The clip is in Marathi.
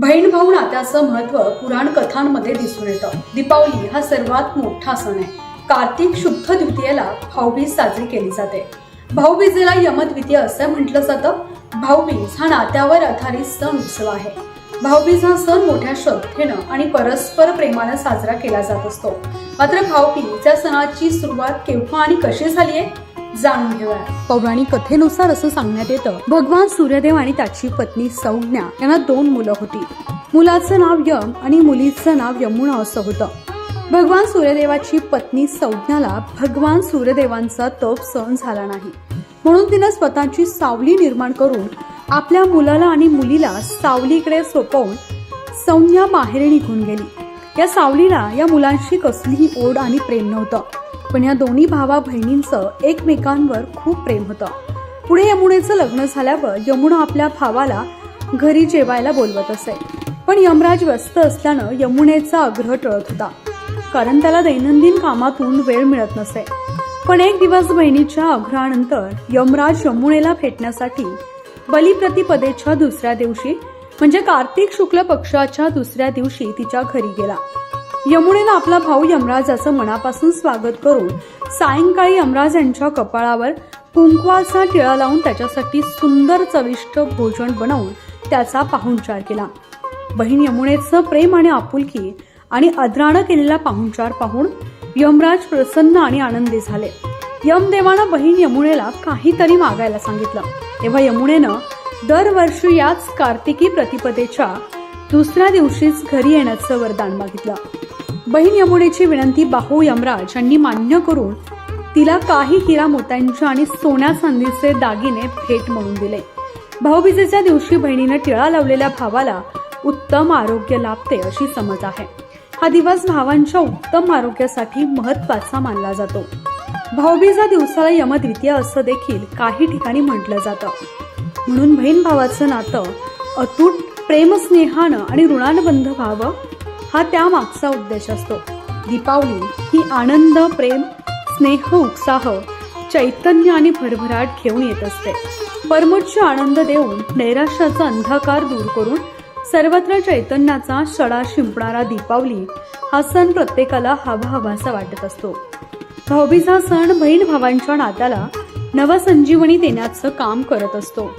बहीण भाऊ नात्याचं महत्त्व पुराण कथांमध्ये दिसून येतं. दीपावली हा सर्वात मोठा सण आहे. कार्तिक शुद्ध द्वितीयेला भाऊबीज साजरी केली जाते. भाऊबीजेला यमद्वितीय असं म्हटलं जातं. भाऊबीज हा नात्यावर आधारित सण उत्सव आहे. भाऊबीज हा सण मोठ्या श्रद्धेनं आणि परस्पर प्रेमानं साजरा केला जात असतो. मात्र भाऊबीज या सणाची सुरुवात केव्हा आणि कशी झाली आहे जाणून घेऊया पौराणिक कथेनुसार असं सांगण्यात येतं. भगवान सूर्यदेव आणि त्याची पत्नी संज्ञा यांना दोन मुलं होती. मुलाचं नाव यम आणि मुलीचं नाव यमुना असं होतं. भगवान सूर्यदेवाची पत्नी संज्ञाला भगवान सूर्यदेवांचा तप सहन झाला नाही. म्हणून तिनं स्वतःची सावली निर्माण करून आपल्या मुलाला आणि मुलीला सावलीकडे सोपवून संज्ञा बाहेर निघून गेली. या सावलीला या मुलांशी कसलीही ओढ आणि प्रेम नव्हतं. पण या दोन्ही भावा बहिणींचं एकमेकांवर खूप प्रेम होतं. पुढे यमुनेचं लग्न झाल्यावर यमुना आपल्या भावाला घरी जेवायला बोलवत असे. पण यमराज व्यस्त असल्यानं यमुनेचा आग्रह टळत होता. कारण त्याला दैनंदिन कामातून वेळ मिळत नसे. पण एक दिवस बहिणीच्या आग्रहानंतर यमराज यमुनेला भेटण्यासाठी बलिप्रतिपदेच्या दुसऱ्या दिवशी म्हणजे कार्तिक शुक्ल पक्षाच्या दुसऱ्या दिवशी तिच्या घरी गेला. यमुनेनं आपला भाऊ यमराजाचं मनापासून स्वागत करून सायंकाळी यमराज यांच्या कपाळावर कुंकवाचा टिळा लावून त्याच्यासाठी सुंदर चविष्ट भोजन बनवून त्याचा पाहुणचार केला. बहीण यमुनेचं प्रेम आणि आपुलकी आणि अद्रानं केलेला पाहुणचार पाहून यमराज प्रसन्न आणि आनंदी झाले. यमदेवानं बहीण यमुनेला काहीतरी मागायला सांगितलं. तेव्हा यमुनेनं दरवर्षी याच कार्तिकी प्रतिपदेच्या दुसऱ्या दिवशीच घरी येण्याचं वरदान मागितलं. बहीण यमुनेची विनंती बाहू यमराज यांनी मान्य करून तिला काही हिरा मोत्यांचे आणि सोन्या चांदीचे दागिने भेट म्हणून दिले. भाऊबीजेच्या दिवशी बहिणीनं टिळा लावलेल्या भावाला उत्तम आरोग्य लाभते अशी समज आहे. हा दिवस भावांच्या उत्तम आरोग्यासाठी महत्त्वाचा मानला जातो. भाऊबीजा दिवसाला यमद्वितीय असं देखील काही ठिकाणी म्हटलं जातं. म्हणून बहीण भावाचं नातं अतूट प्रेमस्नेहानं आणि ऋणानुबंध व्हावं हा त्यामागचा उद्देश असतो. दीपावली ही आनंद प्रेम स्नेह उत्साह चैतन्य आणि भरभराट घेऊन येत असते. परमोच्च आनंद देऊन नैराश्याचा अंधकार दूर करून सर्वत्र चैतन्याचा सडा शिंपणारा दीपावली हा सण प्रत्येकाला हवा हवासा वाटत असतो. भाऊबीज हा सण बहीण भावांच्या नात्याला नवसंजीवनी देण्याचं काम करत असतो.